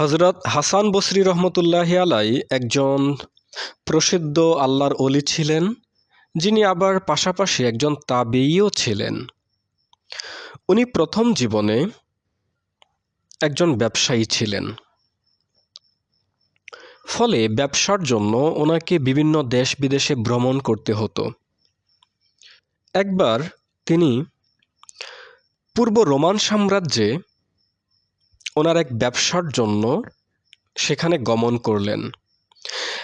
হজরত হাসান বসরি রহমতুল্লাহ আলাই একজন প্রসিদ্ধ আল্লাহর অলি ছিলেন, যিনি আবার পাশাপাশি একজন তাবেইও ছিলেন। উনি প্রথম জীবনে একজন ব্যবসায়ী ছিলেন। ফলে ব্যবসার জন্য ওনাকে বিভিন্ন দেশ বিদেশে ভ্রমণ করতে হতো। একবার তিনি পূর্ব রোমান সাম্রাজ্যে ওনার এক ব্যবসার জন্য সেখানে গমন করলেন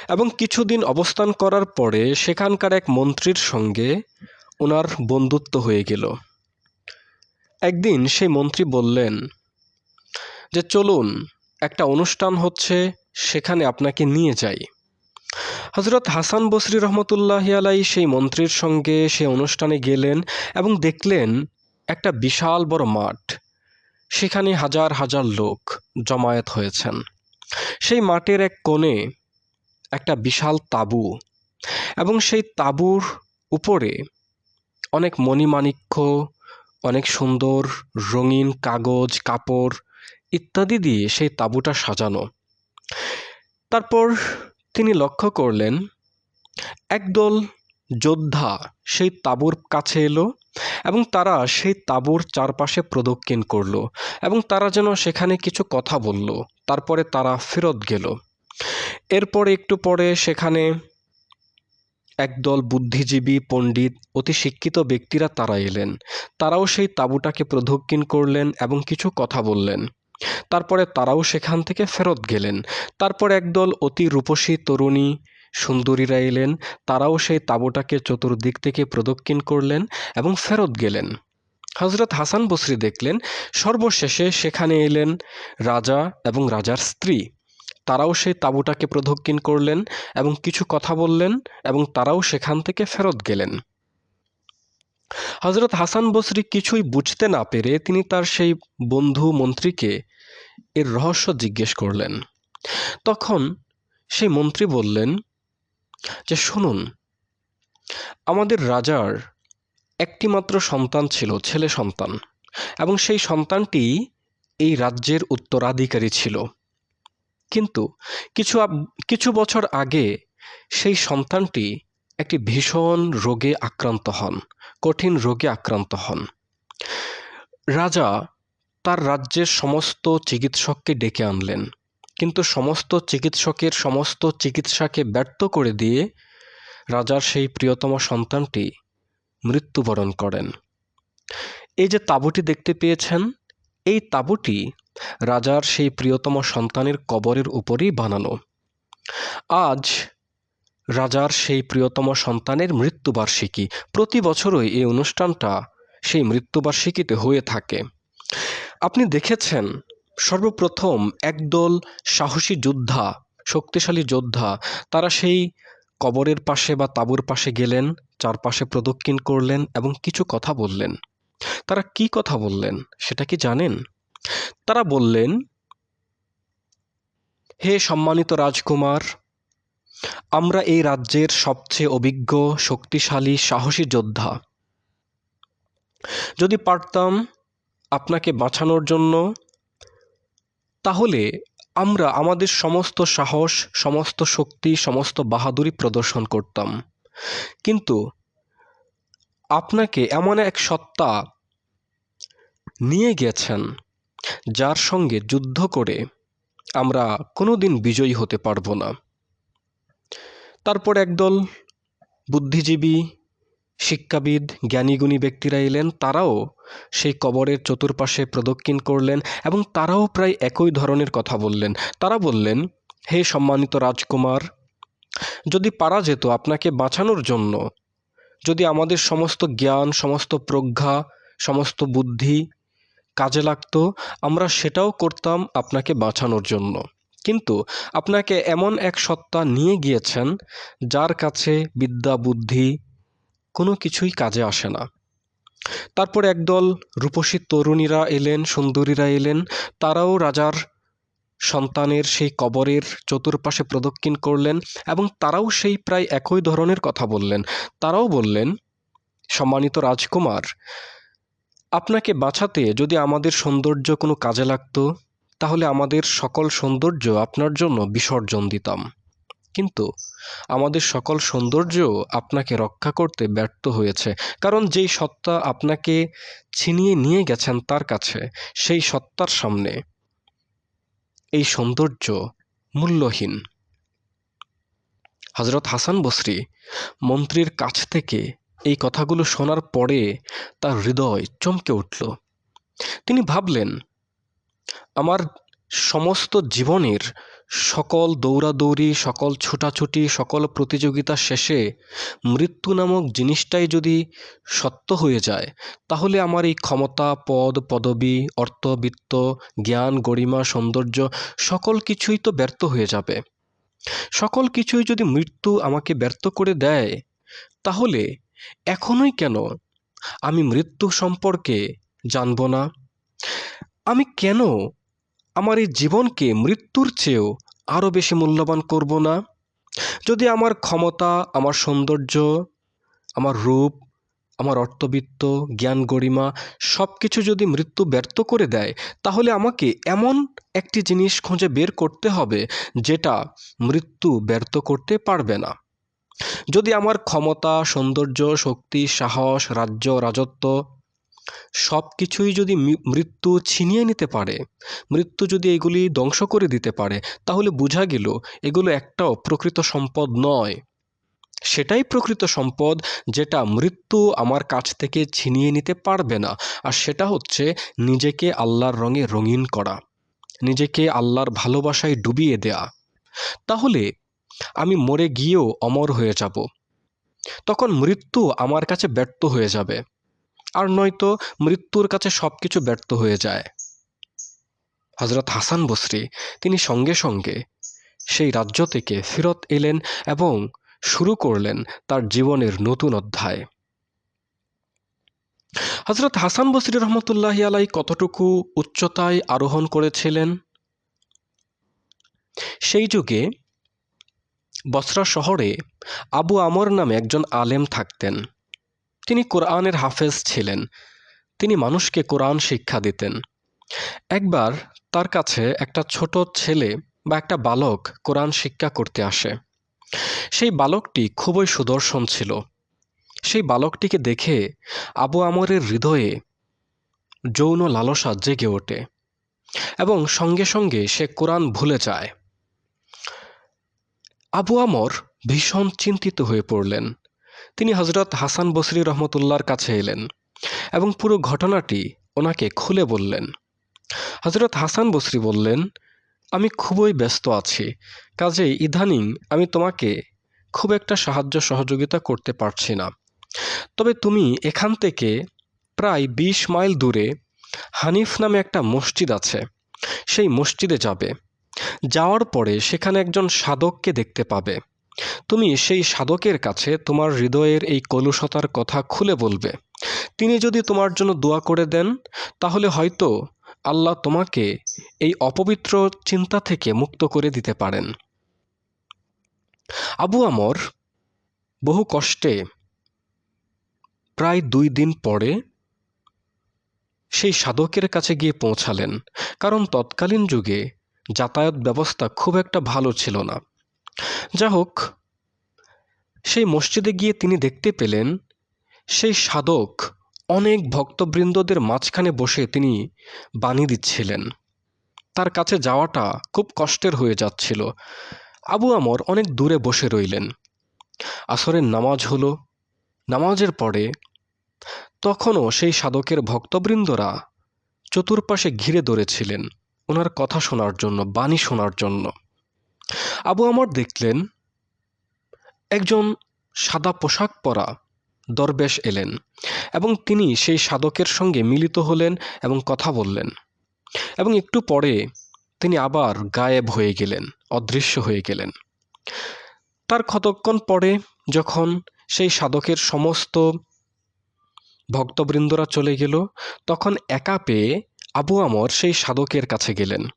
এবং কিছুদিন অবস্থান করার পরে সেখানকার এক মন্ত্রীর সঙ্গে ওনার বন্ধুত্ব হয়ে গেল। একদিন সেই মন্ত্রী বললেন যে, চলুন, একটা অনুষ্ঠান হচ্ছে, সেখানে আপনাকে নিয়ে যাই। হজরত হাসান বসরি রহমতুল্লাহ আলাই সেই মন্ত্রীর সঙ্গে সে অনুষ্ঠানে গেলেন এবং দেখলেন একটা বিশাল বড় মাঠ। সেখানে হাজার হাজার লোক জমায়েত হয়েছেন। সেই মাঠের এক কোণে একটা বিশাল তাঁবু এবং সেই তাঁবুর উপরে অনেক মণিমাণিক্য, অনেক সুন্দর রঙিন কাগজ, কাপড় ইত্যাদি দিয়ে সেই তাঁবুটা সাজানো। তারপর তিনি লক্ষ্য করলেন, একদল যোদ্ধা সেই তাঁবুর কাছে এলো এবং তারা সেই তাঁবুর চারপাশে প্রদক্ষিণ করল এবং তারা যেন সেখানে কিছু কথা বলল। তারপরে তারা ফেরত গেল। এরপর একটু পরে সেখানে একদল বুদ্ধিজীবী, পণ্ডিত, অতি শিক্ষিত ব্যক্তিরা তারা এলেন। তারাও সেই তাঁবুটাকে প্রদক্ষিণ করলেন এবং কিছু কথা বললেন। তারপরে তারাও সেখান থেকে ফেরত গেলেন। তারপর একদল অতি রূপসী তরুণী সুন্দরীরা এলেন, তারাও সেই তাঁবুটাকে চতুর্দিক থেকে প্রদক্ষিণ করলেন এবং ফেরত গেলেন। হজরত হাসান বসরি দেখলেন, সর্বশেষে সেখানে এলেন রাজা এবং রাজার স্ত্রী। তারাও সেই তাঁবুটাকে প্রদক্ষিণ করলেন এবং কিছু কথা বললেন এবং তারাও সেখান থেকে ফেরত গেলেন। হজরত হাসান বসরি কিছুই বুঝতে না পেরে তিনি তার সেই বন্ধু মন্ত্রীকে এর রহস্য জিজ্ঞেস করলেন। তখন সেই মন্ত্রী বললেন যে শুনুন, আমাদের রাজার একটিমাত্র সন্তান ছিল, ছেলে সন্তান, এবং সেই সন্তানটি এই রাজ্যের উত্তরাধিকারী ছিল। কিন্তু কিছু কিছু বছর আগে সেই সন্তানটি একটি ভীষণ রোগে আক্রান্ত হন, কঠিন রোগে আক্রান্ত হন। রাজা তার রাজ্যের সমস্ত চিকিৎসককে ডেকে আনলেন। কিন্তু সমস্ত চিকিৎসকের সমস্ত চিকিৎসাকে ব্যর্থ করে দিয়ে রাজার সেই প্রিয়তম সন্তানটি মৃত্যুবরণ করেন। এই যে তাঁবুটি দেখতে পেয়েছেন, এই তাঁবুটি রাজার সেই প্রিয়তম সন্তানের কবরের উপরেই বানানো। আজ রাজার সেই প্রিয়তম সন্তানের মৃত্যুবার্ষিকী। প্রতি বছরই এই অনুষ্ঠানটা সেই মৃত্যুবার্ষিকীতে হয়ে থাকে। আপনি দেখেছেন সর্বপ্রথম একদল সাহসী যোদ্ধা, শক্তিশালী যোদ্ধা, তারা সেই কবরের পাশে বা তাঁবুর পাশে গেলেন, চারপাশে প্রদক্ষিণ করলেন এবং কিছু কথা বললেন। তারা কি কথা বললেন, সেটা কি জানেন? তারা বললেন, হে সম্মানিত রাজকুমার, আমরা এই রাজ্যের সবচেয়ে অভিজ্ঞ, শক্তিশালী, সাহসী যোদ্ধা। যদি পারতাম আপনাকে বাঁচানোর জন্য তাহলে আমরা আমাদের সমস্ত সাহস, সমস্ত শক্তি, সমস্ত বাহাদুরি প্রদর্শন করতাম। কিন্তু আপনাকে এমন এক সত্তা নিয়ে গেছেন, যার সঙ্গে যুদ্ধ করে আমরা কোনো দিন বিজয়ী হতে পারব না। তারপর একদল বুদ্ধিজীবী শিক্ষাবিদ, জ্ঞানীগুণী ব্যক্তিরা এলেন, তারাও সেই কবরের চতুর্পাশে প্রদক্ষিণ করলেন এবং তারাও প্রায় একই ধরনের কথা বললেন। তারা বললেন, হে সম্মানিত রাজকুমার, যদি পারা যেত আপনাকে বাঁচানোর জন্য, যদি আমাদের সমস্ত জ্ঞান, সমস্ত প্রজ্ঞা, সমস্ত বুদ্ধি কাজে লাগতো, আমরা সেটাও করতাম আপনাকে বাঁচানোর জন্য। কিন্তু আপনাকে এমন এক সত্তা নিয়ে গিয়েছেন, যার কাছে বিদ্যা, বুদ্ধি কোনো কিছুই কাজে আসে না। তারপর একদল রূপসী তরুণীরা এলেন, সুন্দরীরা এলেন। তারাও রাজার সন্তানের সেই কবরের চতুর্পাশে প্রদক্ষিণ করলেন এবং তারাও সেই প্রায় একই ধরনের কথা বললেন। তারাও বললেন, সম্মানিত রাজকুমার, আপনাকে বাঁচাতে যদি আমাদের সৌন্দর্য কোনো কাজে লাগতো, তাহলে আমাদের সকল সৌন্দর্য আপনার জন্য বিসর্জন দিতাম। কিন্তু আমাদের সকল সৌন্দর্য আপনাকে রক্ষা করতে ব্যর্থ হয়েছে। কারণ যেই সত্তা আপনাকে ছিনিয়ে নিয়ে গেছেন তার কাছে, সেই সত্তার সামনে এই সৌন্দর্য মূল্যহীন। হজরত হাসান বসরি মন্ত্রীর কাছ থেকে এই কথাগুলো শোনার পরে তার হৃদয় চমকে উঠল। তিনি ভাবলেন, আমার সমস্ত জীবনের সকল দৌড়াদৌড়ি, সকল ছোটাছুটি, সকল প্রতিযোগিতা শেষে মৃত্যু নামক জিনিসটাই যদি সত্য হয়ে যায়, তাহলে আমার এই ক্ষমতা, পদ, পদবি অর্থবিত্ত জ্ঞান, গরিমা, সৌন্দর্য সকল কিছুই তো ব্যর্থ হয়ে যাবে। সকল কিছুই যদি মৃত্যু আমাকে ব্যর্থ করে দেয়, তাহলে এখনই কেন আমি মৃত্যু সম্পর্কে জানব না? আমি কেন আমার এই জীবনকে মৃত্যুর চেয়েও আরও বেশি মূল্যবান করব না? যদি আমার ক্ষমতা, আমার সৌন্দর্য, আমার রূপ, আমার অর্থবিত্ত, জ্ঞান গরিমা সব কিছু যদি মৃত্যু ব্যর্থ করে দেয়, তাহলে আমাকে এমন একটি জিনিস খুঁজে বের করতে হবে যেটা মৃত্যু ব্যর্থ করতে পারবে না। যদি আমার ক্ষমতা, সৌন্দর্য, শক্তি, সাহস, রাজ্য, রাজত্ব সব কিছুই যদি মৃত্যু ছিনিয়ে নিতে পারে, মৃত্যু যদি এগুলি ধ্বংস করে দিতে পারে, তাহলে বোঝা গেল এগুলো একটাও প্রকৃত সম্পদ নয়। সেটাই প্রকৃত সম্পদ যেটা মৃত্যু আমার কাছ থেকে ছিনিয়ে নিতে পারবে না, আর সেটা হচ্ছে নিজেকে আল্লাহর রঙে রঙিন করা, নিজেকে আল্লাহর ভালোবাসায় ডুবিয়ে দেয়া। তাহলে আমি মরে গিয়েও অমর হয়ে যাব। তখন মৃত্যু আমার কাছে ব্যর্থ হয়ে যাবে। আর নয়তো মৃত্যুর কাছে সব কিছু ব্যর্থ হয়ে যায়। হজরত হাসান বসরি, তিনি সঙ্গে সঙ্গে সেই রাজ্য থেকে ফিরত এলেন এবং শুরু করলেন তার জীবনের নতুন অধ্যায়। হজরত হাসান বসরি রহমতুল্লাহ আলাই কতটুকু উচ্চতায় আরোহণ করেছিলেন? সেই যুগে বসরা শহরে আবু আমর নামে একজন আলেম থাকতেন। তিনি কোরআনের হাফেজ ছিলেন। তিনি মানুষকে কোরআন শিক্ষা দিতেন। একবার তার কাছে একটা ছোট ছেলে বা একটা বালক কোরআন শিক্ষা করতে আসে। সেই বালকটি খুবই সুদর্শন ছিল। সেই বালকটিকে দেখে আবু আমরের হৃদয়ে যৌন লালসা জেগে ওঠে এবং সঙ্গে সঙ্গে সে কোরআন ভুলে যায়। আবু আমর ভীষণ চিন্তিত হয়ে পড়লেন। তিনি হজরত হাসান বসরি রহমতুল্লার কাছে এলেন এবং পুরো ঘটনাটি ওনাকে খুলে বললেন। হজরত হাসান বসরি বললেন, আমি খুবই ব্যস্ত আছি। কাজেই ইদানিং আমি তোমাকে খুব একটা সাহায্য সহযোগিতা করতে পারছি না। তবে তুমি এখান থেকে প্রায় বিশ মাইল দূরে হানিফ নামে একটা মসজিদ আছে। সেই মসজিদে যাবে। যাওয়ার পরে সেখানে একজন সাধককে দেখতে পাবে। তুমি সেই সাধকের কাছে তোমার হৃদয়ের এই কলুষতার কথা খুলে বলবে। তিনি যদি তোমার জন্য দোয়া করে দেন, তাহলে হয়তো আল্লাহ তোমাকে এই অপবিত্র চিন্তা থেকে মুক্ত করে দিতে পারেন। আবু আমর বহু কষ্টে প্রায় দুই দিন পরে সেই সাধকের কাছে গিয়ে পৌঁছালেন, কারণ তৎকালীন যুগে যাতায়াত ব্যবস্থা খুব একটা ভালো ছিল না। যা হোক সেই মসজিদে গিয়ে তিনি দেখতে পেলেন, সেই সাধক অনেক ভক্তবৃন্দদের মাঝখানে বসে তিনি বাণী দিচ্ছিলেন। তার কাছে যাওয়াটা খুব কষ্টের হয়ে যাচ্ছিল। আবু আমর অনেক দূরে বসে রইলেন। আসরের নামাজ হলো। নামাজের পরে তখনও সেই সাধকের ভক্তবৃন্দরা চতুর্পাশে ঘিরে ধরেছিলেন ওনার কথা শোনার জন্য, বাণী শোনার জন্য। আবু আমর দেখলেন, একজন সাদা পোশাক পরা দরবেশ এলেন এবং তিনি সেই সাধকের সঙ্গে মিলিত হলেন এবং কথা বললেন। এবং একটু পরে তিনি আবার গায়েব হয়ে গেলেন, অদৃশ্য হয়ে গেলেন। তার কতক্ষণ পরে যখন সেই সাধকের সমস্ত ভক্তবৃন্দরা চলে গেল, তখন একা পেয়ে আবু আমর সেই সাধকের কাছে গেলেন।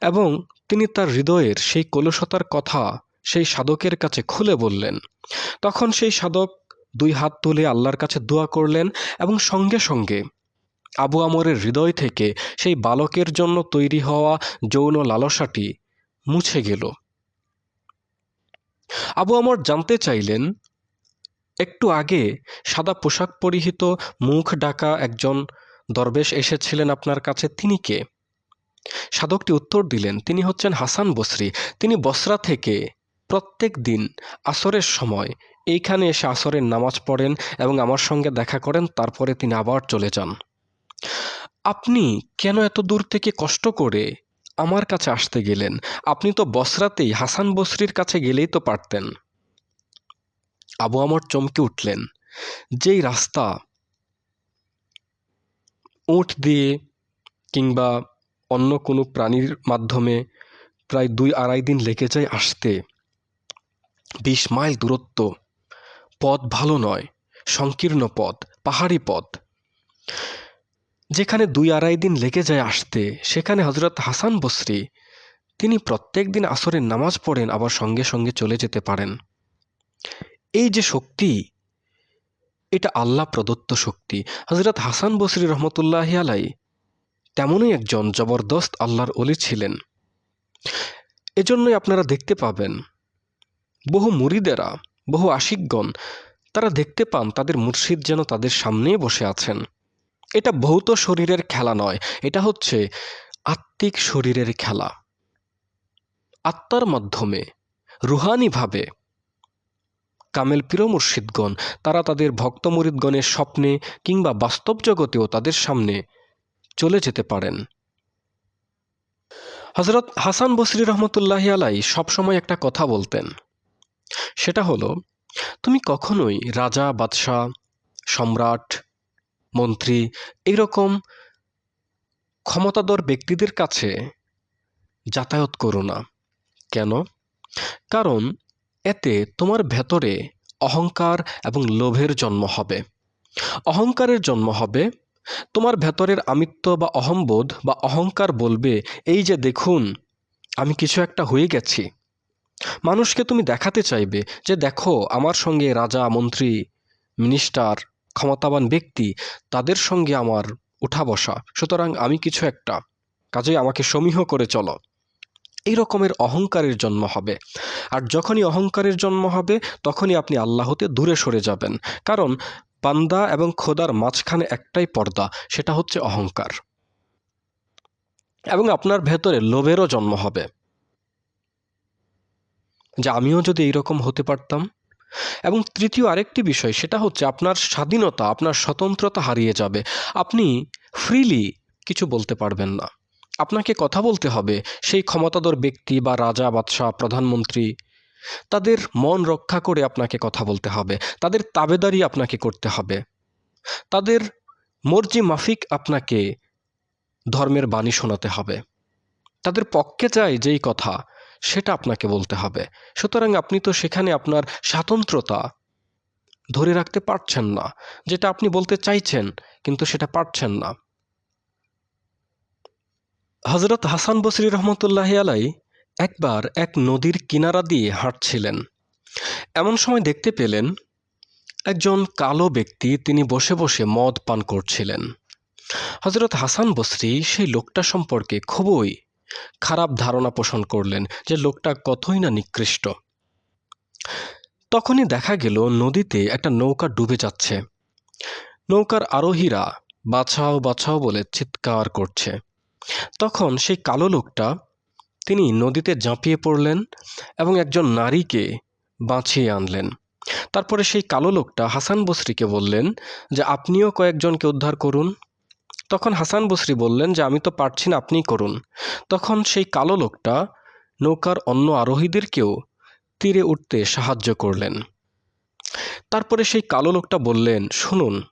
এবং তিনি তার হৃদয়ের সেই কলুষতার কথা সেই সাধকের কাছে খুলে বললেন। তখন সেই সাধক দুই হাত তুলে আল্লাহর কাছে দোয়া করলেন এবং সঙ্গে সঙ্গে আবু আমরের হৃদয় থেকে সেই বালকের জন্য তৈরি হওয়া যৌন লালসাটি মুছে গেল। আবু আমর জানতে চাইলেন, একটু আগে সাদা পোশাক পরিহিত মুখ ডাকা একজন দরবেশ এসেছিলেন আপনার কাছে, তিনি কে? সাধকটি উত্তর দিলেন, তিনি হচ্ছেন হাসান বসরি। তিনি বসরা থেকে প্রত্যেক দিন আসরের সময় এইখানে এসে আসরের নামাজ পড়েন এবং আমার সঙ্গে দেখা করেন, তারপরে তিনি আবার চলে যান। আপনি কেন এত দূর থেকে কষ্ট করে আমার কাছে আসতে গেলেন? আপনি তো বসরাতেই, হাসান বসরির কাছে গেলেই তো পারতেন। আবু আমর চমকে উঠলেন, যেই রাস্তা উট দিয়ে কিংবা অন্য কোনো প্রাণীর মাধ্যমে প্রায় দুই আড়াই দিন লেগে যায় আসতে। বিশ মাইল দূরত্ব। পথ ভালো নয়, সংকীর্ণ পথ, পাহাড়ি পথ। যেখানে দুই আড়াই দিন লেগে যায় আসতে, সেখানে হজরত হাসান বসরি, তিনি প্রত্যেক দিন আসরের নামাজ পড়েন, আবার সঙ্গে সঙ্গে চলে যেতে পারেন। এই যে শক্তি, এটা আল্লাহ প্রদত্ত শক্তি। হজরত হাসান বসরি রহমতুল্লাহ আলাই তেমনই একজন জবরদস্ত আল্লাহর অলি ছিলেন। এজন্যই আপনারা দেখতে পাবেন, বহু মুরিদেরা, বহু আশিকগণ, তারা দেখতে পান তাদের মুর্শিদ যেন তাদের সামনেই বসে আছেন। এটা ভৌত শরীরের খেলা নয়, এটা হচ্ছে আত্মিক শরীরের খেলা। আত্মার মাধ্যমে, রুহানিভাবে, কামেল পীর মুর্শিদগণ, তারা তাদের ভক্ত মুরিদগণের স্বপ্নে কিংবা বাস্তব জগতেও তাদের সামনে চলে যেতে পারেন। হজরত হাসান বসরি রহমতুল্লাহ আলাই সবসময় একটা কথা বলতেন। সেটা হলো, তুমি কখনোই রাজা, বাদশাহ, সম্রাট, মন্ত্রী এইরকম ক্ষমতাধর ব্যক্তিদের কাছে যাতায়াত করো না। কেন? কারণ এতে তোমার ভেতরে অহংকার এবং লোভের জন্ম হবে। অহংকারের জন্ম হবে তোমার ভেতরের আমিত্ব বা অহম্বোধ বা অহংকার বলবে, এই যে দেখুন, আমি কিছু একটা হয়ে গেছি। মানুষকে তুমি দেখাতে চাইবে যে, দেখো, আমার সঙ্গে রাজা, মন্ত্রী মিনিস্টার ক্ষমতাবান ব্যক্তি, তাদের সঙ্গে আমার উঠা বসা। সুতরাং আমি কিছু একটা কাজে আমাকে সমীহ করে চলো। এই রকমের অহংকারের জন্ম হবে। আর যখনই অহংকারের জন্ম হবে, তখনই আপনি আল্লাহতে দূরে সরে যাবেন। কারণ বান্দা এবং খোদার মাঝখানে একটাই পর্দা, সেটা হচ্ছে অহংকার। এবং আপনার ভেতরে লোভেরও জন্ম হবে। যে আমিও যদি এইরকম হতে পারতাম। এবং তৃতীয় আরেকটি বিষয়, সেটা হচ্ছে আপনার স্বাধীনতা, আপনার স্বতন্ত্রতা হারিয়ে যাবে। আপনি ফ্রিলি কিছু বলতে পারবেন না। আপনাকে কথা বলতে হবে সেই ক্ষমতাধর ব্যক্তি বা রাজা, বাদশাহ, প্রধানমন্ত্রী তাদের মন রক্ষা করে আপনাকে কথা বলতে হবে। তাদের তাবেদারি আপনাকে করতে হবে। তাদের মর্জি মাফিক আপনাকে ধর্মের বাণী শোনাতে হবে। তাদের পক্ষে চাই যেই কথা, সেটা আপনাকে বলতে হবে। সুতরাং আপনি তো সেখানে আপনার স্বাতন্ত্রতা ধরে রাখতে পারছেন না। যেটা আপনি বলতে চাইছেন, কিন্তু সেটা পারছেন না। হজরত হাসান বসরি রহমতুল্লাহ আলাই একবার এক নদীর কিনারা দিয়ে হাঁটছিলেন। এমন সময় দেখতে পেলেন, একজন কালো ব্যক্তি তিনি বসে বসে মদ পান করছিলেন। হজরত হাসান বসরি সেই লোকটা সম্পর্কে খুবই খারাপ ধারণা পোষণ করলেন যে লোকটা কতই না নিকৃষ্ট। তখনই দেখা গেল, নদীতে একটা নৌকা ডুবে যাচ্ছে। নৌকার আরোহীরা বাছাও বাছাও বলে চিৎকার করছে। তখন সেই কালো লোকটা তিনি নদীতে ঝাঁপিয়ে পড়লেন এবং একজন নারীকে বাঁচিয়ে আনলেন। তারপরে সেই কালো লোকটা হাসান বসরিকে বললেন যে, আপনিও কয়েকজনকে উদ্ধার করুন। তখন হাসান বসরি বললেন যে, আমি তো পারছি না, আপনিই করুন। তখন সেই কালো লোকটা নৌকার অন্য আরোহীদেরকেও তীরে উঠতে সাহায্য করলেন। তারপরে সেই কালো লোকটা বললেন, শুনুন,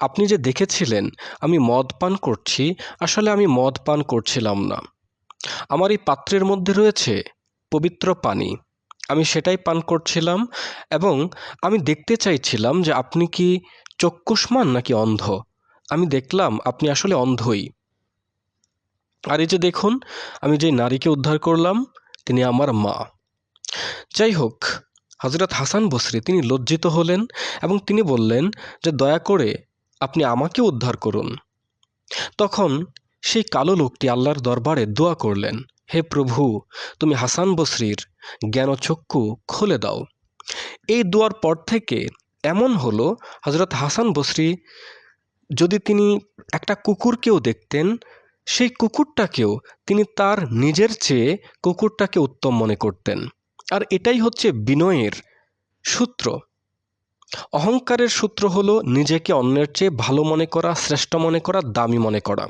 আপনি যে দেখেছিলেন, আমি মদ পান করছি, আসলে আমি মদ পান করছিলাম না। আমার এই পাত্রের মধ্যে রয়েছে পবিত্র পানি। আমি সেটাই পান করছিলাম এবং আমি দেখতে চাইছিলাম যে আপনি কি চক্ষুষ্মান নাকি অন্ধ? আমি দেখলাম আপনি আসলে অন্ধই। আর এই যে দেখুন, আমি যে নারীকে উদ্ধার করলাম, তিনি আমার মা। যাই হোক হজরত হাসান বসরি তিনি লজ্জিত হলেন এবং তিনি বললেন যে দয়া করে আপনি আমাকে উদ্ধার করুন। তখন সেই কালো লোকটি আল্লাহর দরবারে দোয়া করলেন, হে প্রভু, তুমি হাসান বসরির জ্ঞানচক্ষু খুলে দাও। এই দোয়ার পর থেকে এমন হলো হজরত হাসান বসরি যদি তিনি একটা কুকুরকেও দেখতেন, সেই কুকুরটাকেও তিনি তার নিজের চেয়ে কুকুরটাকে উত্তম মনে করতেন। আর এটাই হচ্ছে বিনয়ের সূত্র। অহংকারের সূত্র হলো নিজেকে অন্যের চেয়ে ভালো মনে করা, শ্রেষ্ঠ মনে করা, দামি মনে করা।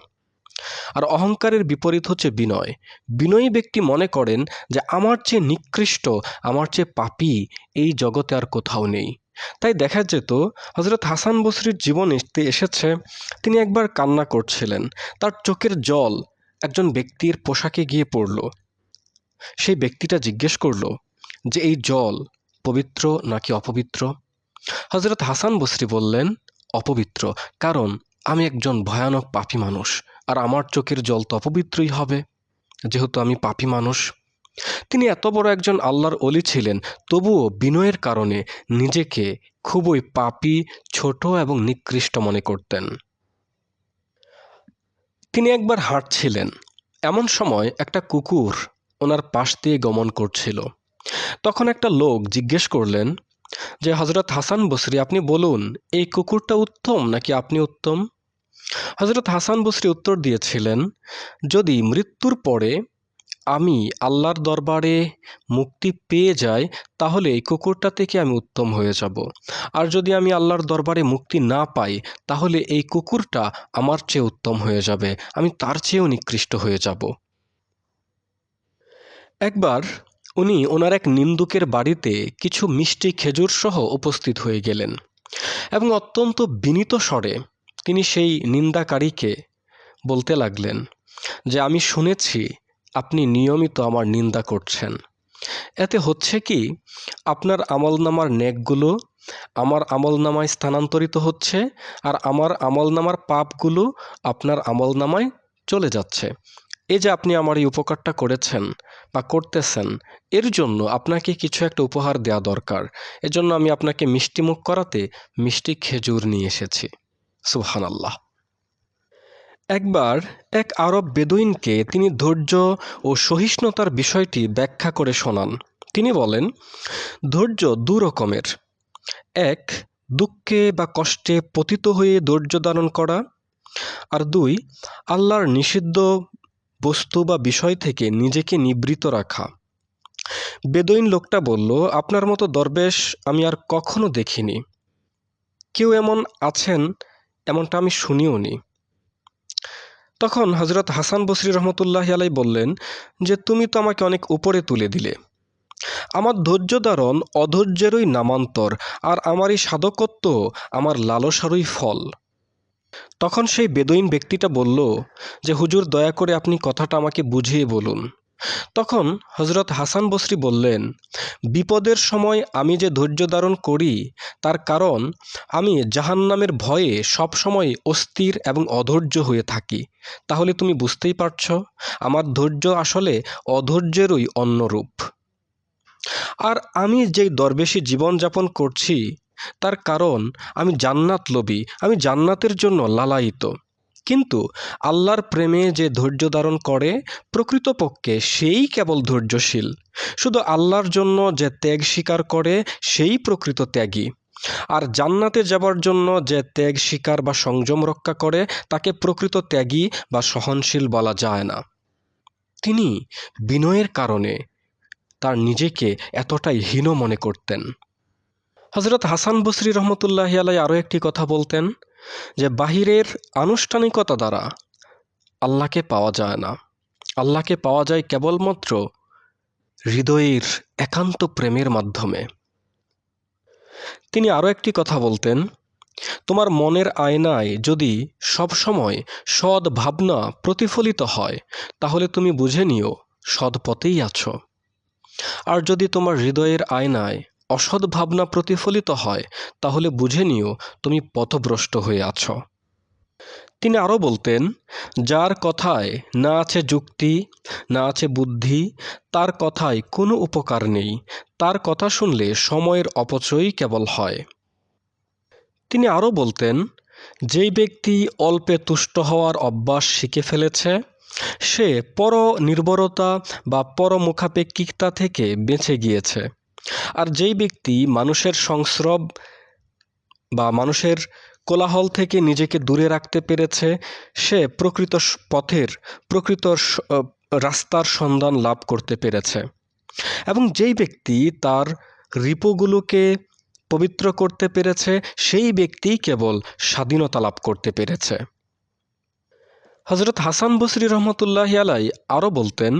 আর অহংকারের বিপরীত হচ্ছে বিনয়। বিনয়ী ব্যক্তি মনে করেন যে, আমার চেয়ে নিকৃষ্ট, আমার চেয়ে পাপি এই জগতে আর কোথাও নেই। তাই দেখা যেত হজরত হাসান বসরির জীবন এসেছে, তিনি একবার কান্না করছিলেন। তার চোখের জল একজন ব্যক্তির পোশাকে গিয়ে পড়ল। সেই ব্যক্তিটা জিজ্ঞেস করল, যে এই জল পবিত্র নাকি অপবিত্র? হজরত হাসান বসরি বললেন, অপবিত্র। কারণ আমি একজন ভয়ানক পাপি মানুষ। আর আমার চোখের জল তো অপবিত্রই হবে। যেহেতু আমি পাপি মানুষ। তিনি এত বড় একজন আল্লাহর অলি ছিলেন, তবুও বিনয়ের কারণে নিজেকে খুবই পাপি, ছোট এবং নিকৃষ্ট মনে করতেন। তিনি একবার হাঁটছিলেন। এমন সময় একটা কুকুর ওনার পাশ দিয়ে গমন করছিল। তখন একটা লোক জিজ্ঞেস করলেন, যে হজরত হাসান বসরি, আপনি বলুন, এই কুকুরটা উত্তম নাকি আপনি উত্তম? হজরত হাসান বসরি উত্তর দিয়েছিলেন, যদি মৃত্যুর পরে আমি আল্লাহর দরবারে মুক্তি পেয়ে যাই, তাহলে এই কুকুরটা থেকে আমি উত্তম হয়ে যাব। আর যদি আমি আল্লাহর দরবারে মুক্তি না পাই, তাহলে এই কুকুরটা আমার চেয়ে উত্তম হয়ে যাবে, আমি তার চেয়েও নিকৃষ্ট হয়ে যাব। একবার উনি ওনার এক নিন্দুকের বাড়িতে কিছু মিষ্টি খেজুর সহ উপস্থিত হয়ে গেলেন এবং অত্যন্ত বিনীত স্বরে তিনি সেই নিন্দাকারীকে বলতে লাগলেন যে, আমি শুনেছি আপনি নিয়মিত আমার নিন্দা করছেন। এতে হচ্ছে কি, আপনার আমলনামার নেকগুলো আমার আমলনামায় স্থানান্তরিত হচ্ছে আর আমার আমলনামার পাপগুলো আপনার আমলনামায় চলে যাচ্ছে। এই যে আপনি আমার এই উপকারটা করেছেন বা করতেছেন, এর জন্য আপনাকে কিছু একটা উপহার দেওয়া দরকার। এজন্য আমি আপনাকে মিষ্টিমুখ করাতে মিষ্টি খেজুর নিয়ে এসেছি। সুহান আল্লাহ একবার এক আরব বেদুইনকে তিনি ধৈর্য ও সহিষ্ণুতার বিষয়টি ব্যাখ্যা করে শোনান। তিনি বলেন, ধৈর্য দু রকমের। এক, দুঃখে বা কষ্টে পতিত হয়ে ধৈর্য ধারণ করা। আর দুই, আল্লাহর নিষিদ্ধ বস্তু বা বিষয় থেকে নিজেকে নিবৃত রাখা। বেদইন লোকটা বলল, আপনার মতো দরবেশ আমি আর কখনো দেখিনি। কেউ এমন আছেন এমনটা আমি শুনিও নি। তখন হজরত হাসান বসরি রহমতুল্লাহ আলাই বললেন, যে তুমি তো আমাকে অনেক উপরে তুলে দিলে। আমার ধৈর্য ধারণ অধৈর্যেরই নামান্তর, আর আমার এই সাধকত্ব আমার লালসারই ফল। তখন সেই বেদইন ব্যক্তিটা বলল, যে হুজুর, দয়া করে আপনি কথাটা আমাকে বুঝিয়ে বলুন। তখন হজরত হাসান বসরি বললেন, বিপদের সময় আমি যে ধৈর্য ধারণ করি, তার কারণ আমি জাহান্নামের ভয়ে সবসময় অস্থির এবং অধৈর্য হয়ে থাকি। তাহলে তুমি বুঝতেই পারছ, আমার ধৈর্য আসলে অধৈর্যেরই অন্যরূপ। আর আমি যেই দরবেশী জীবনযাপন করছি, তার কারণ আমি জান্নাত লোভী, আমি জান্নাতের জন্য লালায়িত। কিন্তু আল্লাহর প্রেমে যে ধৈর্য ধারণ করে প্রকৃতপক্ষে সেই কেবল ধৈর্যশীল। শুধু আল্লাহর জন্য যে ত্যাগ স্বীকার করে, সেই প্রকৃত ত্যাগী। আর জান্নাতে যাবার জন্য যে ত্যাগ স্বীকার বা সংযম রক্ষা করে, তাকে প্রকৃত ত্যাগী বা সহনশীল বলা যায় না। তিনি বিনয়ের কারণে তার নিজেকে এতটাই হীন মনে করতেন। হজরত হাসান বসরি রহমতুল্লাহ আলাই আরও একটি কথা বলতেন যে বাহিরের আনুষ্ঠানিকতা দ্বারা আল্লাহকে পাওয়া যায় না। আল্লাহকে পাওয়া যায় কেবলমাত্র হৃদয়ের একান্ত প্রেমের মাধ্যমে। তিনি আরও একটি কথা বলতেন, তোমার মনের আয়নায় যদি সবসময় সৎ ভাবনা প্রতিফলিত হয়, তাহলে তুমি বুঝে নিও সৎ পথেই আছো। আর যদি তোমার হৃদয়ের আয়নায় অসৎ ভাবনা প্রতিফলিত হয়, তাহলে বুঝে নিও তুমি পথভ্রষ্ট হয়ে আছো। তিনি আরও বলতেন, যার কথায় না আছে যুক্তি, না আছে বুদ্ধি, তার কথায় কোনো উপকার নেই, তার কথা শুনলে সময়ের অপচয়ই কেবল হয়। তিনি আরও বলতেন, যেই ব্যক্তি অল্পে তুষ্ট হওয়ার অভ্যাস শিখে ফেলেছে, সে পর নির্ভরতা বা পরমুখাপেক্ষিকতা থেকে বেঁচে গিয়েছে। আর যেই ব্যক্তি মানুষের সংস্রব বা মানুষের কোলাহল থেকে নিজেকে দূরে রাখতে পেরেছে, সে প্রকৃত পথের, প্রকৃত রাস্তার সন্ধান লাভ করতে পেরেছে। এবং যেই ব্যক্তি তার রিপোগুলোকে পবিত্র করতে পেরেছে, সেই ব্যক্তি কেবল স্বাধীনতা লাভ করতে পেরেছে। হজরত হাসান বসরি রহমতুল্লাহ আলাই আরও বলতেন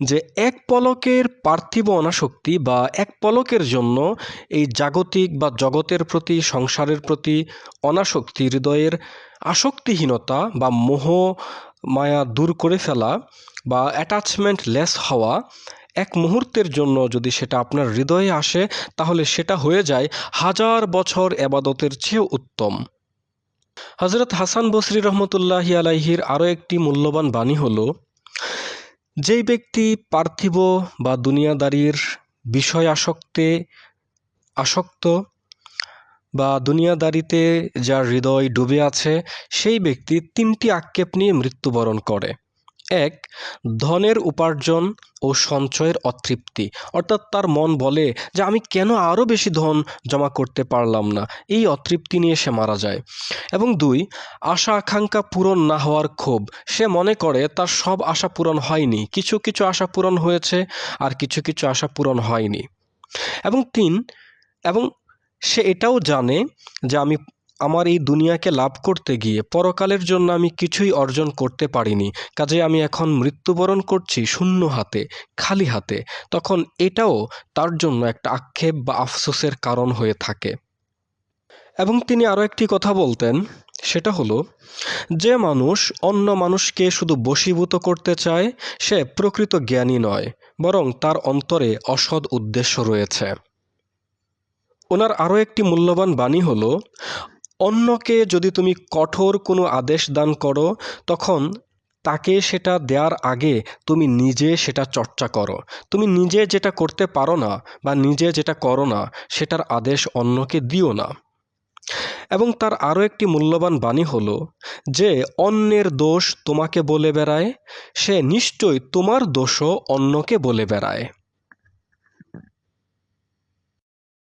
যে এক পলকের পার্থিব অনাসক্তি বা এক পলকের জন্য এই জাগতিক বা জগতের প্রতি, সংসারের প্রতি অনাসক্তি, হৃদয়ের আসক্তিহীনতা বা মোহ মায়া দূর করে ফেলা বা অ্যাটাচমেন্ট লেস হওয়া এক মুহূর্তের জন্য যদি সেটা আপনার হৃদয়ে আসে, তাহলে সেটা হয়ে যায় হাজার বছর এবাদতের চেয়েও উত্তম। হজরত হাসান বসরি রহমতুল্লাহি আলাইহির আরও একটি মূল্যবান বাণী হল, যেই ব্যক্তি পার্থিব বা দুনিয়াদারির বিষয় আসক্তে আসক্ত বা দুনিয়াদারিতে যার হৃদয় ডুবে আছে, সেই ব্যক্তি তিনটি আক্ষেপ নিয়ে মৃত্যুবরণ করে। এক, ধনের উপার্জন ও সঞ্চয়ের অতৃপ্তি। অর্থাৎ তার মন বলে যে আমি কেন আরও বেশি ধন জমা করতে পারলাম না? এই অতৃপ্তি নিয়ে সে মারা যায়। এবং দুই, আশা আকাঙ্ক্ষা পূরণ না হওয়ার ক্ষোভ। সে মনে করে তার সব আশা পূরণ হয়নি। কিছু কিছু আশা পূরণ হয়েছে আর কিছু কিছু আশা পূরণ হয়নি। এবং তিন, এবং সে এটাও জানে যে আমি আমার এই দুনিয়াকে লাভ করতে গিয়ে পরকালের জন্য আমি কিছুই অর্জন করতে পারিনি। কাজে আমি এখন মৃত্যুবরণ করছি শূন্য হাতে, খালি হাতে। তখন এটাও তার জন্য একটা আক্ষেপ বা আফসোসের কারণ হয়ে থাকে। এবং তিনি আরও একটি কথা বলতেন, সেটা হলো, যে মানুষ অন্য মানুষকে শুধু বশীভূত করতে চায়, সে প্রকৃত জ্ঞানী নয়, বরং তার অন্তরে অসৎ উদ্দেশ্য রয়েছে। ওনার আরও একটি মূল্যবান বাণী হলো অন্যকে যদি তুমি কঠোর কোনো আদেশ দান করো, তখন তাকে সেটা দেওয়ার আগে তুমি নিজে সেটা চর্চা করো। তুমি নিজে যেটা করতে পারো না বা নিজে যেটা করো না, সেটার আদেশ অন্যকে দিও না। এবং তার আরও একটি মূল্যবান বাণী হল যে, অন্যের দোষ তোমাকে বলে বেড়ায়, সে নিশ্চয়ই তোমার দোষও অন্যকে বলে বেড়ায়।